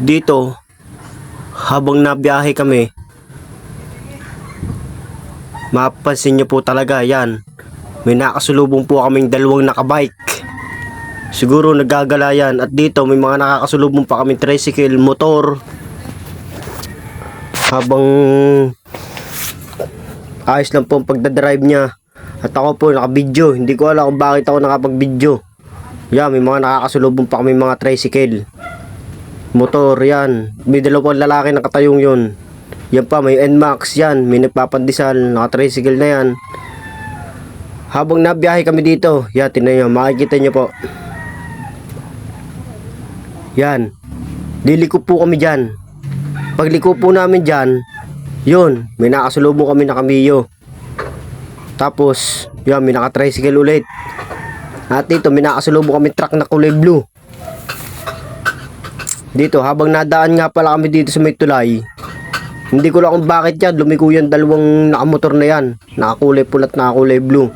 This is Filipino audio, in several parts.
dito habang nabiyahe kami mapapansin nyo po talaga yan. May nakasulubong po kaming dalawang nakabike. Siguro nagagala yan. At dito may mga nakakasulubong pa kaming tricycle, motor. Habang ayos lang po ang pagdadrive niya. At ako po nakabidyo hindi ko alam kung bakit ako nakapag-video. Yan may mga nakakasulubong pa kami mga tricycle motor yan. May dalawang lalaki nakatayong yun. Yan pa may NMAX yan. May nagpapandisal naka-tricycle na yan. Habang nabiyahe kami dito yan tinan nyo makikita nyo po. Yan. Liliko po kami dyan. Pagliko po namin dyan yun may nakasulubong kami na kamiyo. Tapos yan may naka-tricycle ulit. At dito may nakasulubong kami truck na kulay blue dito, habang nadaan nga pala kami dito sa may tulay, hindi ko lang kung bakit yan, lumiko yan dalawang nakamotor na yan. Nakakulay pulat, nakakulay blue.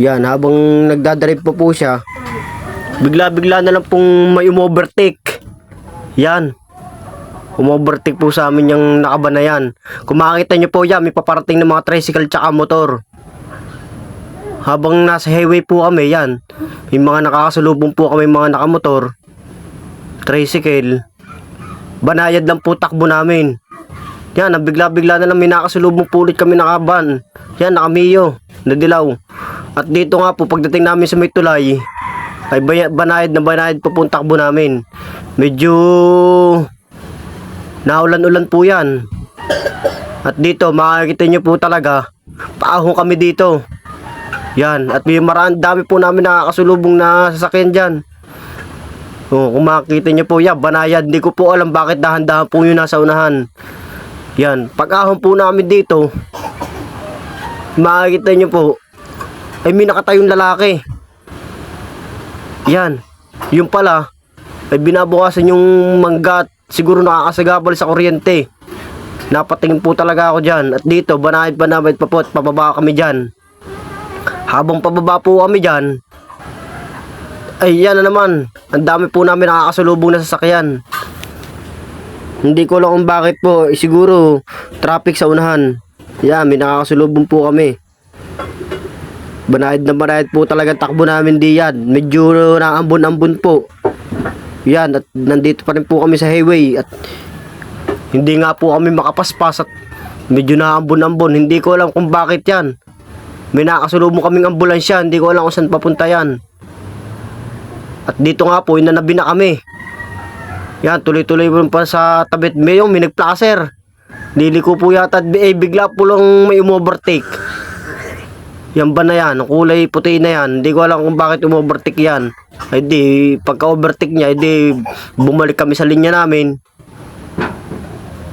Yan, habang nagdadrive pa po siya, bigla-bigla na lang pong may umovertake. Yan. Umovertake po sa amin yung nakaba na yan. Kung makikita nyo po yan, may paparating ng mga tricycle tsaka motor. Habang nasa highway po kami, yan. May mga nakakasalubong po kami mga nakamotor tricycle, banayad lang po takbo namin. Yan, nabigla-bigla na lang may nakasulubong po ulit kami nakaban. Yan, nakamiyo, nadilaw. At dito nga po, pagdating namin sa may tulay, ay banayad na banayad po po ang takbo namin. Medyo naulan-ulan po yan. At dito, makikita nyo po talaga, paahong kami dito. Yan, at may maraan dami po namin nakakasulubong na sasakyan dyan. Oh, kung makikita niyo po yan, banayad. Hindi ko po alam bakit dahan-dahan po yun nasa unahan. Yan, pag-ahon po namin dito, makikita niyo po, ay may nakatayong lalaki. Yan, yung pala, ay binabukasan yung manggat, siguro nakakasagabal sa kuryente. Napatingin po talaga ako dyan. At dito, banayad pa namin pa po at pababa kami dyan. Habang pababa po kami dyan, ay yan na naman. Ang dami po namin nakakasalubong na sasakyan. Hindi ko lang kung bakit po. Eh, siguro traffic sa unahan. Yan, may nakakasalubong po kami. Banayad na banayad po talaga takbo namin diyan. Medyo naambon-ambon po. Yan, at nandito pa rin po kami sa highway. At hindi nga po kami makapaspas at medyo naambon-ambon. Hindi ko alam kung bakit yan. May nakakasalubong kaming ambulansya. Hindi ko alam kung saan papunta yan. At dito nga po, inanabi na kami. Yan, tuloy-tuloy po pa sa tabit. May yung may nagplacer. Liliko po yata, at eh, bigla po lang may umovertake. Yan ba na yan? Kulay puti na yan. Hindi ko alam kung bakit umovertake yan. Ay di, pagka-overtake niya, ay di, bumalik kami sa linya namin.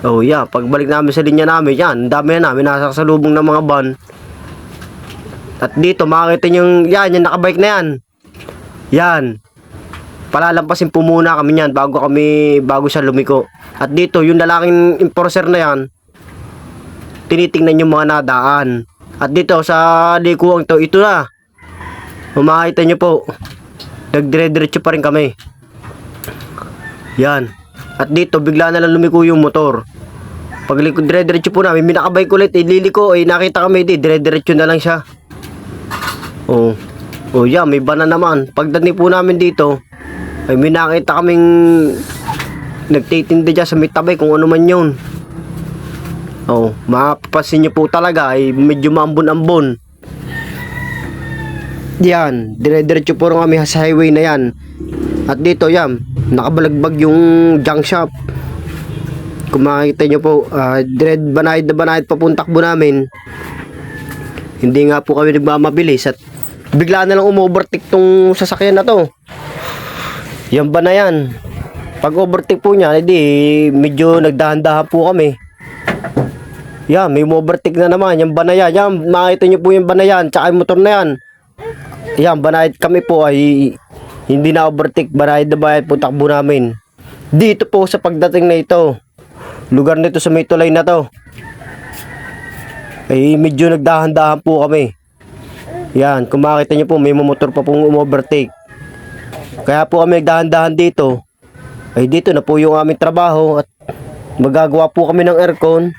Oh yeah, pagbalik namin sa linya namin, yan, dami na namin nasa salubong ng mga van. At dito, makikita nyo yung, yan, yung nakabike na yan. Yan. Palalampasin po muna kami yan bago kami, bago siya lumiko. At dito, yung lalaking enforcer na yan, tinitingnan yung mga nadaan. At dito, sa likuang to, ito na. Makikita nyo po, nagdire-diretso pa rin kami. Yan. At dito, bigla na lang lumiko yung motor. Pag dire-diretso po namin, minakabay ko ulit, ililiko, eh, nakita kami, di, dire-diretso na lang siya. Oh. Oh, yeah, may bana naman. Pagdating po namin dito, ay may nakita kaming nagtitinda dyan sa may tabay kung ano man yun. Oh, mapapansin nyo po talaga ay medyo maambon-ambon. Yan, dire-diretso po rin kami sa highway na yan. At dito yan, nakabalagbag yung junk shop. Kung makikita nyo po, uh, dire banayad na banayad pa po ang takbo namin. Hindi nga po kami nagmamabilis at bigla na lang umovertake tong sasakyan na to. Yan ba na yan? Pag overtake po niya, edi medyo nagdahan-dahan po kami. Yan, may overtake na naman. Yan ba na yan? Yan, makita niyo po yung ba na yan. Tsaka yung motor na yan. Yan, banayad kami po ay hindi na overtake. Banayad na bayad po takbo namin. Dito po sa pagdating na ito. Lugar nito sa may tulay na to. Ay medyo nagdahan-dahan po kami. Yan, kung makita niyo po, may motor pa pong umovertake. Kaya po kami nagdahan-dahan dito. ay dito na po yung aming trabaho at magagawa po kami ng aircon